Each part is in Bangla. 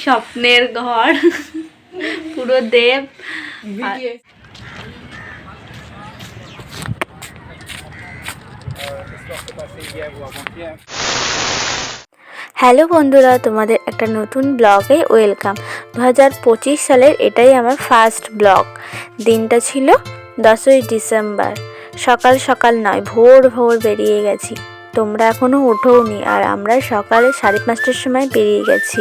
স্বপ্নের ঘর পুরো দেব হ্যালো বন্ধুরা, তোমাদের একটা নতুন ব্লগে ওয়েলকাম দু হাজার পঁচিশ সালের এটাই আমার ফার্স্ট ব্লগ দিনটা ছিল দশই ডিসেম্বর। সকাল সকাল নয়, ভোর ভোর বেরিয়ে গেছি। তোমরা এখনও ওঠোনি আর আমরা সকালে সাড়ে পাঁচটার সময় বেরিয়ে গেছি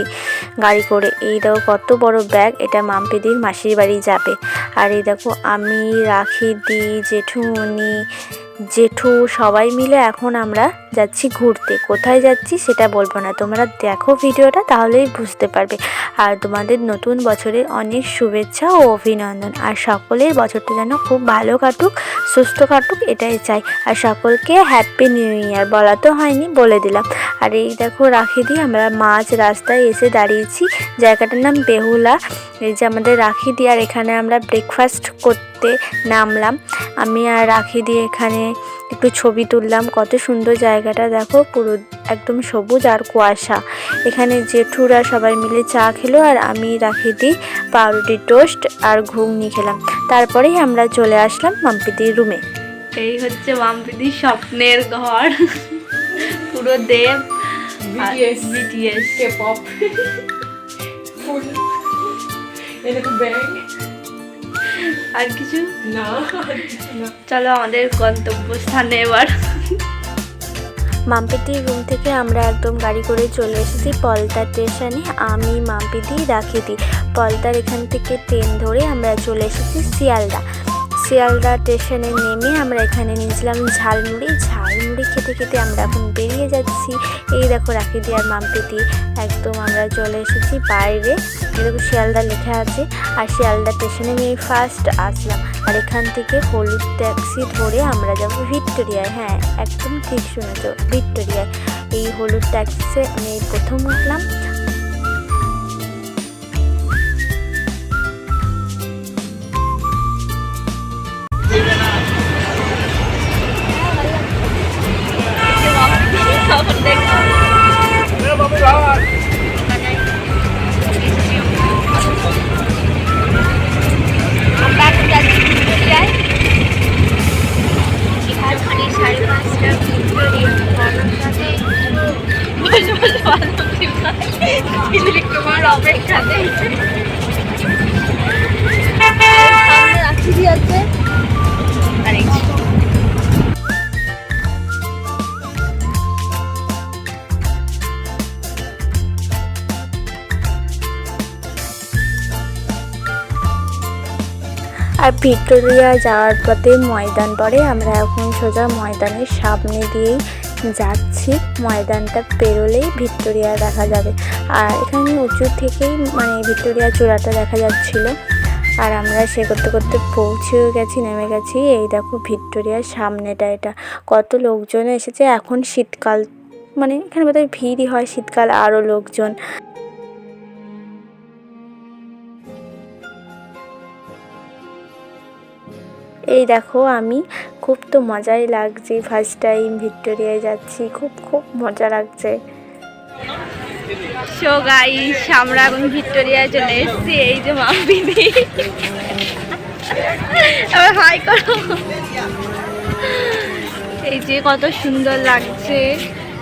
গাড়ি করে। এই দেখো কত বড় ব্যাগ, এটা মাম্পিদির মাসির বাড়ি যাবে। আর এই দেখো আমি, রাখি, দি জেঠুমনি জেঠু সবাই মিলে এখন আমরা যাচ্ছি ঘুরতে। কোথায় যাচ্ছি সেটা বলব না। তোমরা দেখো ভিডিওটা, তাহলেই বুঝতে পারবে। আর তোমাদের নতুন বছরে অনেক শুভেচ্ছা ও অভিনন্দন। আর সকলের বছরটা যেন খুব ভালো কাটুক, সুস্থ কাটুক, এটাই চাই। আর সকলকে হ্যাপি নিউ ইয়ার বলা তো হয়নি, বলে দিলাম। আর এই দেখো রাখি দিয়ে আমরা মাঝ রাস্তায় এসে দাঁড়িয়েছি। জায়গাটার নাম বেহুলা। এই যে আমাদের রাখি দিয়ে আর এখানে আমরা ব্রেকফাস্ট করতে নামলাম। আমি আর রাখি দিয়ে এখানে একটু ছবি তুললাম। কত সুন্দর জায়গাটা দেখো পুরো একদম সবুজ আর কুয়াশা। এখানে জেঠুরা সবাই মিলে চা খেলো আর আমি রাখি দিই পাউরুটি টোস্ট আর ঘুগনি খেলাম। তারপরেই আমরা চলে আসলাম মাম্পিদির রুমে এই হচ্ছে মাম্পিদির স্বপ্নের ঘর। পুরো দেব বিটিএস আর কিছু? না না। চলো আমাদের গন্তব্যস্থানে এবার। মাম্পিদির রুম থেকে আমরা একদম গাড়ি করে চলে এসেছি। পলতা স্টেশনে আমি মাম্পিদি রাখি দিই পলতার এখান থেকে ট্রেন ধরে আমরা চলে এসেছি শিয়ালদা। শিয়ালদা স্টেশনে নেমে আমরা এখানে নিয়েছিলাম ঝালমুড়ি। ঝালমুড়ি খেতে খেতে আমরা এখন বেরিয়ে যাচ্ছি। এই দেখো রাখি দি আর একদম আমরা চলে এসেছি বাইরে। এরকম শিয়ালদা লেখা আছে আর শিয়ালদা স্টেশনে আমি ফার্স্ট আসলাম। আর এখান থেকে হলুদ ট্যাক্সি ধরে আমরা যাব ভিক্টোরিয়ায়। হ্যাঁ একদম ঠিক শুনেছো, ভিক্টোরিয়ায়। এই হলুদ ট্যাক্সিতে আমি প্রথম উঠলাম। আর ভিক্টোরিয়া যাওয়ার পথে ময়দান পড়ে। আমরা এখন সোজা ময়দানের সামনে দিয়েই যাচ্ছি। ময়দানটা পেরোলেই ভিক্টোরিয়া দেখা যাবে। আর এখানে উঁচু থেকেই মানে ভিক্টোরিয়া চূড়াটা দেখা যাচ্ছিল। আর আমরা সে করতে করতে পৌঁছেও গেছি, নেমে গেছি। এই দেখো ভিক্টোরিয়ার সামনেটা এটা। কত লোকজন এসেছে। এখন শীতকাল মানে এখানে বোধহয় ভিড়ই হয় শীতকাল আরও লোকজন। এই দেখো আমি, খুব তো মজাই লাগছে ফার্স্ট টাইম ভিক্টোরিয়ায় যাচ্ছি, খুব খুব মজা লাগছে। সো গাইস আমরা এখন ভিক্টোরিয়ায় চলে এসেছি, এই যে মাম্পিদি এবার হাই করো। এই যে কত সুন্দর লাগছে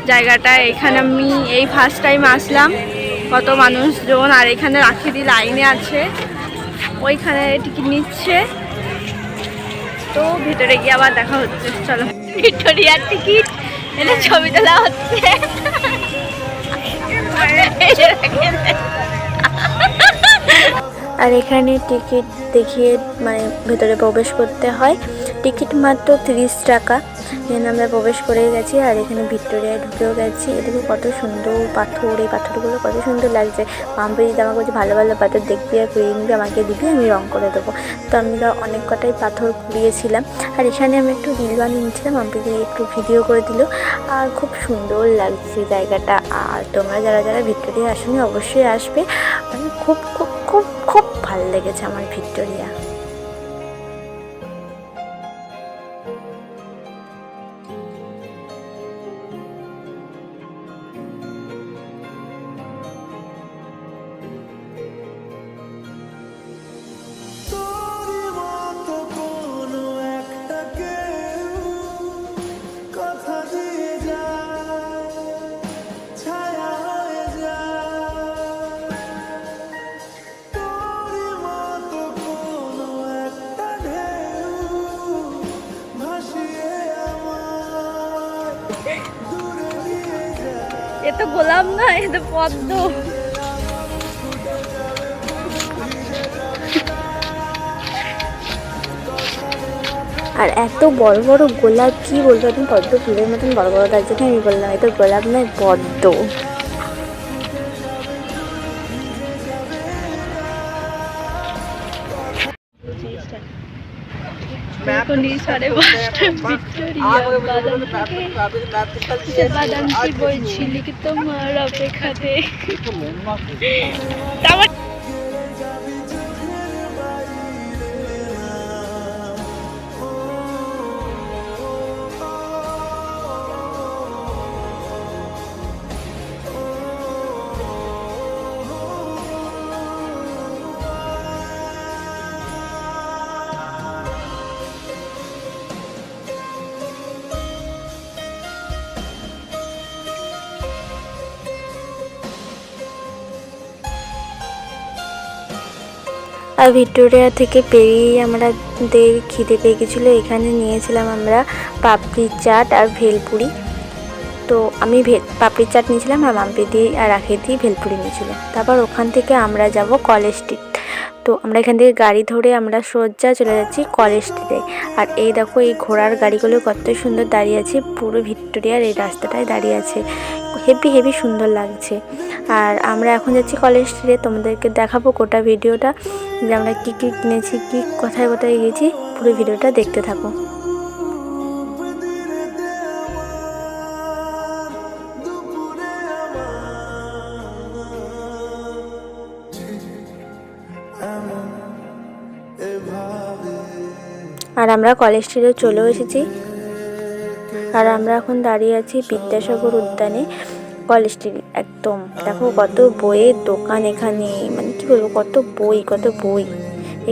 জায়গাটা, এখানে আমি এই ফার্স্ট টাইম আসলাম, কত মানুষজন, আর এখানে রাখি দি লাইনে আছে, ওইখানে টিকিট নিচ্ছে। তো ভিতরে গিয়ে আবার দেখা হচ্ছে, চলো। ভিক্টোরিয়ার টিকিট এটা ছবি তোলা হচ্ছে। আর এখানে টিকিট দেখিয়ে মানে ভেতরে প্রবেশ করতে হয়। টিকিট মাত্র তিরিশ টাকা। এখানে আমরা প্রবেশ করে গেছি আর এখানে ভিক্টোরিয়ায় ঢুকেও গেছি। এদিকে কত সুন্দর পাথর, এই পাথরগুলো কত সুন্দর লাগছে। পাম্পে দিদি আমাকে বলছে, ভালো ভালো পাথর দেখবি আর কুড়িয়ে নিবি, আমাকে দিবি, আমি রঙ করে দেবো। তো আমরা অনেক কটাই পাথর কুড়িয়েছিলাম। আর এখানে আমি একটু রিল বানিয়ে নিচ্ছিলাম দিদি একটু ভিডিও করে দিল। আর খুব সুন্দর লাগছে জায়গাটা। আর তোমরা যারা যারা ভিক্টোরিয়া আসনি, অবশ্যই আসবে। মানে খুব খুব খুব খুব ভালো লেগেছে আমার ভিক্টোরিয়া। তো গোলাপ না, এটা পদ্ম। আর এত বড় বড় গোলাপ, কি বলব? পদ্ম ফুলের মতন বড় বড় তার জন্য আমি বললাম, এটা গোলাপ নয়, পদ্ম। এখনই সাড়ে পাঁচটা ভিক্টোরিয়া বাদাম থেকে বাদাম কি বলছিলি কি তোমার অপেক্ষাতে। আর ভিক্টোরিয়া থেকে পেরিয়ে আমাদের খিদে পেয়ে গেছিল। এখানে নিয়েছিলাম আমরা পাপড়ি চাট আর ভেলপুরি। তো আমি পাপড়ি চাট নিয়েছিলাম আর মাম্পিদি আর রাখিদি ভেলপুরি নিয়েছিল। তারপর ওখান থেকে আমরা যাব কলেজ স্ট্রিট তো আমরা এখান থেকে গাড়ি ধরে আমরা সোজা চলে যাচ্ছি কলেজ স্ট্রিটে আর এই দেখো, এই ঘোড়ার গাড়িগুলো কত সুন্দর দাঁড়িয়ে আছে, পুরো ভিক্টোরিয়ার এই রাস্তাটায় দাঁড়িয়ে আছে। হেভি হেভি সুন্দর লাগছে। আর আমরা এখন যাচ্ছি কলেজ স্ট্রিটে তোমাদেরকে দেখাবো গোটা ভিডিওটা। যে আমরা কী কী কিনেছি, কী কোথায় কোথায় গিয়েছি, পুরো ভিডিওটা দেখতে থাকো। আর আমরা কলেজ স্ট্রিটে চলেও এসেছি। আর আমরা এখন দাঁড়িয়ে আছি বিদ্যাসাগর উদ্যানে কলেজ স্ট্রিট একদম, দেখো কত বইয়ের দোকান এখানে মানে কি বলব, কত বই কত বই।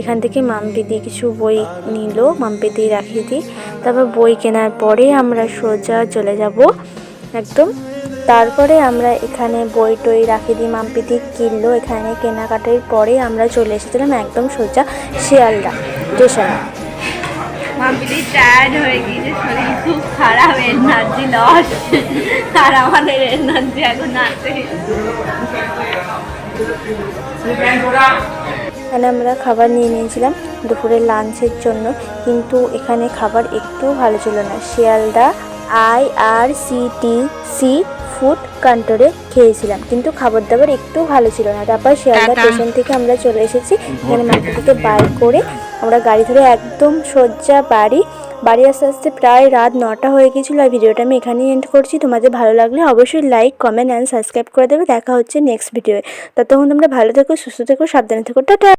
এখান থেকে মাম্পিদি কিছু বই নিল মাম্পিদি রাখিয়ে দিই। তারপর বই কেনার পরে আমরা সোজা চলে যাব। একদম, তারপরে আমরা এখানে বই টই রাখি দিই মাম্পিদি কিনলো। এখানে কেনাকাটার পরে আমরা চলে এসেছিলাম একদম সোজা শিয়ালদা স্টেশনে। টায়ার্ড হয়ে গিয়েছে শরীর খুব খারাপ এনার্জি লস আর আমাদের এনার্জি এখন আছে। এখানে আমরা খাবার নিয়ে নিয়েছিলাম দুপুরের লাঞ্চের জন্য কিন্তু এখানে খাবার একটু ভালো ছিল না। Sealdah I R C T C food কান্টরে খেয়েছিলাম কিন্তু খাবার দাবার একটু ভালো ছিল না। তারপর শিয়ালদা। স্টেশন থেকে আমরা চলে এসেছি এখানে মার্কেটে বাই করে আমরা গাড়ি ধরে একদম সজ্জা বাড়ি। বাড়ি আস্তে আস্তে প্রায় রাত নটা হয়ে গেছিল আর ভিডিওটা আমি এখানেই এন্ড করছি। তোমাদের ভালো লাগলে অবশ্যই লাইক কমেন্ট অ্যান্ড সাবস্ক্রাইব করে দেবে। দেখা হচ্ছে নেক্সট ভিডিওয়ে ততক্ষণ তোমরা ভালো থেকো, সুস্থ থেকো, সাবধানে থেকো। টাটা!